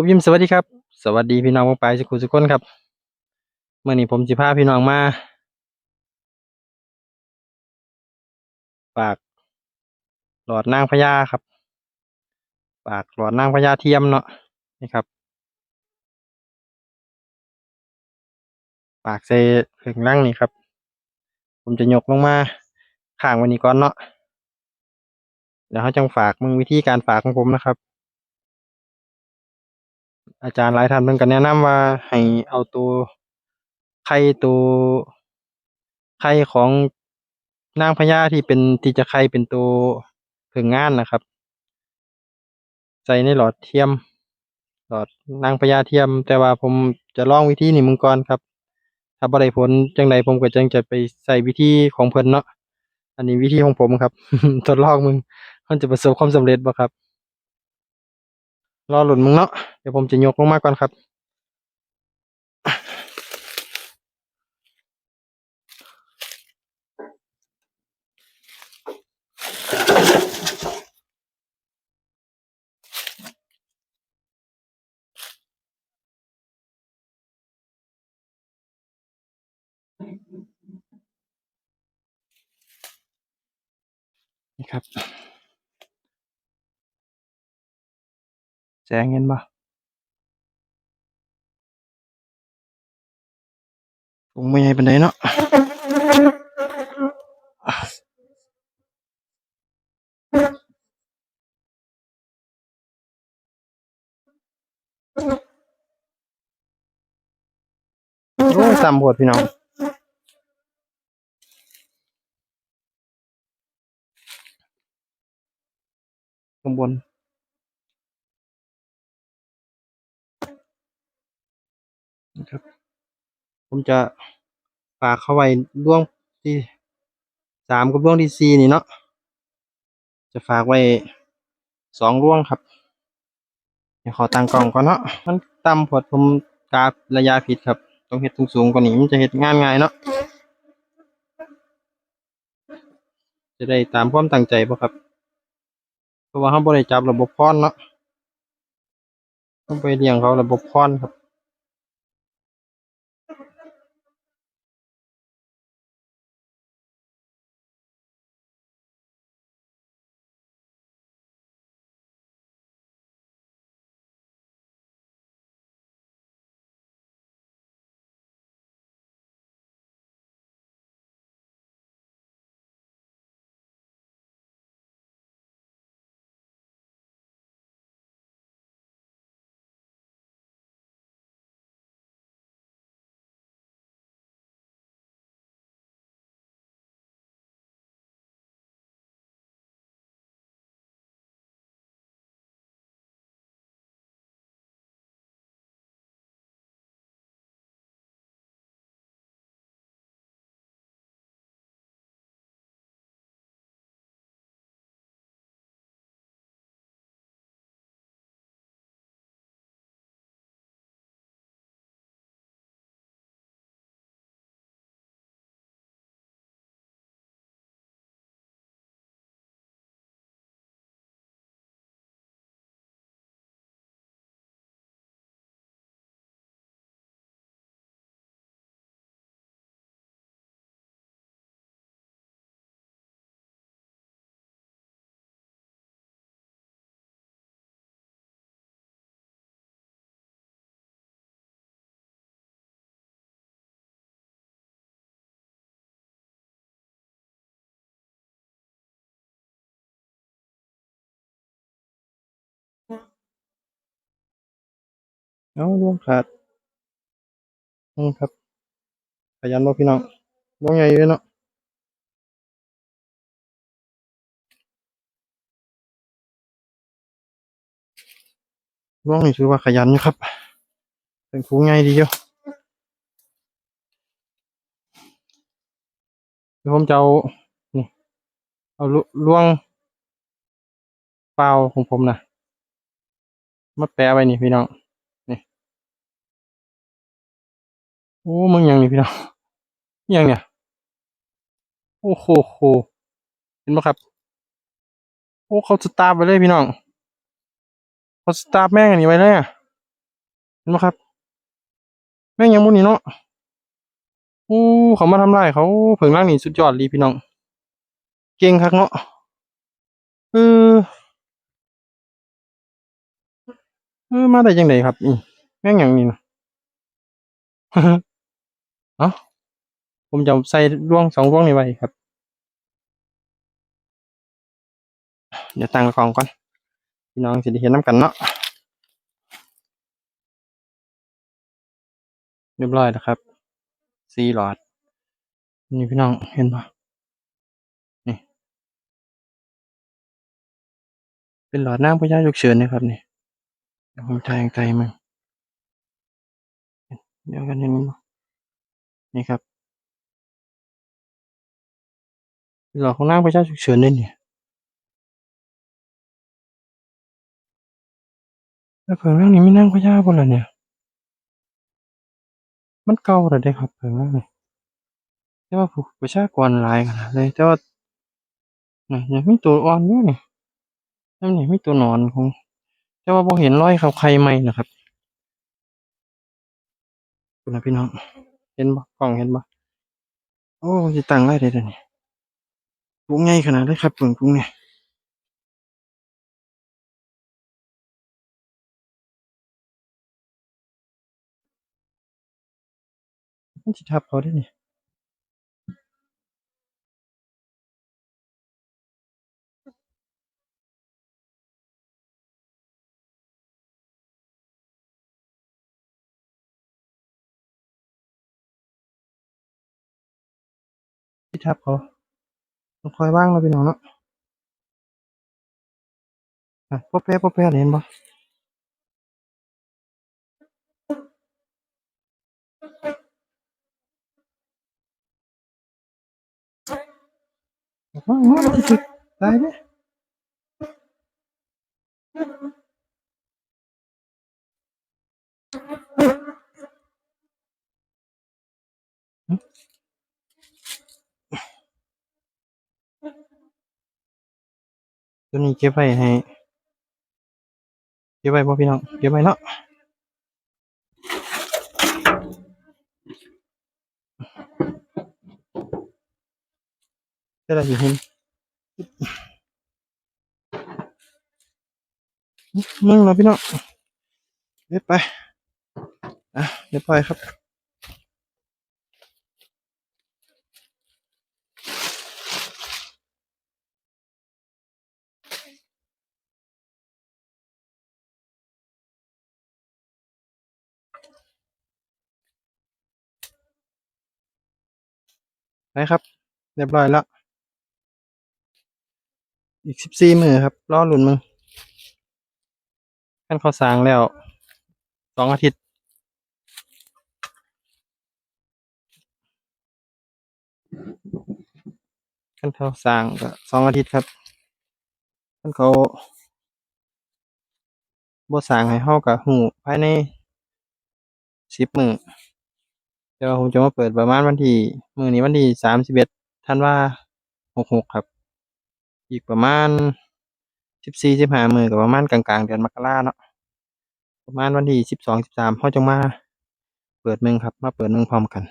ผมยิ้มสวัสดีครับ สวัสดีพี่น้องวงไปสุขุสุขคนครับเมื่อนี้ผมสิพาพี่น้องมาฝากหลอดนางพญาครับฝากหลอดนางพญาเทียมเนาะนี่ครับฝากใส่ถึงล่างนี่ครับ ผมจะยกลงมาข้างไวันนี้ก่อนเนาะเดี๋ยวเขาจังฝากมึงวิธีการฝากของผมนะครับ อาจารย์หลายท่านเพิ่นก็แนะนำว่าให้เอาตัวไข่ตัวไข่ของนางพญาที่เป็นที่จะไข่เป็นตัวผึ่งงานนะครับ ใส่ในหลอดเทียม หลอดนางพญาเทียม แต่ว่าผมจะลองวิธีนี้มึงก่อนครับ ถ้าบ่ได้ผลจังใดผมก็จังจะไปใส่วิธีของเพิ่นเนาะอันนี้วิธีของผมครับ ทดลองมึงมันจะประสบความสำเร็จบ่ครับ รอหลุนมึงเนาะ ดี๋ยวผมจะยกลงมาก่อนครับ นี่ครับแจ้งเงินบ่ งไม่ใหญ่ปานใดเนาะโอ้ยซ้ำโพดพี่น้องข้างบนครับ ผมจะฝากเข้าไว้ร่วงที่สามกับร่วงที่สี่นี่เนาะจะฝากไว้สองร่วงครับ เดี๋ยวขอตั้งกล้องก่อนเนาะมันต่ำพอดผมกาฟระยะผิดครับ ต้องเฮ็ดสูงๆกว่านี้มันจะเฮ็ดงานง่ายเนาะจะได้ตามความตั้งใจบ่ะครับ เพราะว่าเขาบ่ได้จับระบบพรเนาะต้องไปเลี้ยงเขาระบบพรครับ เอาร่วงขาดอืมครับขยันบ่พี่น้องร่วงใหญ่อยู่เนาะร่วงนี่ถือว่าขยันอยู่ครับ เป็นครูใหญ่ดีอยู่เดี๋ยวผมจะเอานี่เอาล่วงเปล่าของผมนะมาแปะไว้นี่พี่น้อง อ้มึงยังนี่พี่น้องยังเนี่ย โอ้โหโหเห็นไหมครับ โอ้เขาสตาร์ไปเลยพี่น้องเขาสตาร์แม่งอันนี้ไว้เลยอะเห็นไหมครับ แม่งยังบุนี่เนาะโอ้เขามาทำลายเขาเผิงร่างนี่สุดยอดเลยพี่น้อง เก่งคักเนาะเออเออมาได้ยังไงครับ แม่งอย่างนี้นะ เอ้าผมจะใส่ร่วงสองร่วงนี้ไว้ครับ เดี๋ยวตั้งกล่องก่อนพี่น้องสิได้เห็นน้ำกันเนาะเรียบร้อยแล้วครับซีหลอด นี่พี่น้องเห็นปะนี่ เป็นหลอดน้ำพระยาฉุกเฉินนะครับนี่ผมถ่ายไกลๆมึงเดี๋ยวกันเห็นบ่ นี่ครับเป็นหลอดของน้ำพระยาฉุกเฉินเลยเนี่ยแล้วเพิ่งเรื่องนี้ไม่นั่งพระยาบ่ล่ะเนี่ย มันเก่าแล้วเด้ครับเพิ่งเรื่องนี้แต่ว่าผู้ประชากรหลายขนาดเลยแต่ว่านี่ยังมีตัวอ่อนอยู่นี่นั่นนี่มีตัวนอนของแต่ว่าบ่เห็นรอยเขาไข่ไหมนะครับคุณนะพี่น้อง เห็นบ่กล้องเห็นบ่โอ้สิตั้งไรได้เดี๋ยวนี้ปุงใหญ่ขนาดเลยครับเพิ่งปุงเนี่ยมันสิทับเขาได้เนี่ย สิทับเขาต้องคอยว่างแล้วพี่น้องเนาะอะป๊อแป๊ะป๊อแป๊ะเห็นบ่ว้าวว้าวสิตายเด้ ตัวนี้เก็บไว้ให้เก็บไว้บ่พี่น้องเก็บไว้เนาะจะได้สิเห็นมึงแล้วพี่น้องเก็บไปอะเรียบร้อยครับ ไปครับ เรียบร้อยแล้ว อีกสิบสี่มือครับรอหลุนมึงขั้นเขาสางแล้วสองอาทิตย์ขั้นเขาสางก็สองอาทิตย์ครับขั้นเขาบ่สางให้เฮากับหูภายในสิบมือ เดี๋ยวผมจะมาเปิดประมาณวันที่มือนี้วันที่สามสิบเอ็ดธันวาหกหกครับ อีกประมาณสิบสี่สิบห้ามือกับประมาณกลางกลางๆเดือนมกราเนาะประมาณวันที่สิบสองสิบสามเขาจังมาเปิดเมืองครับ มาเปิดเมืองพร้อมกัน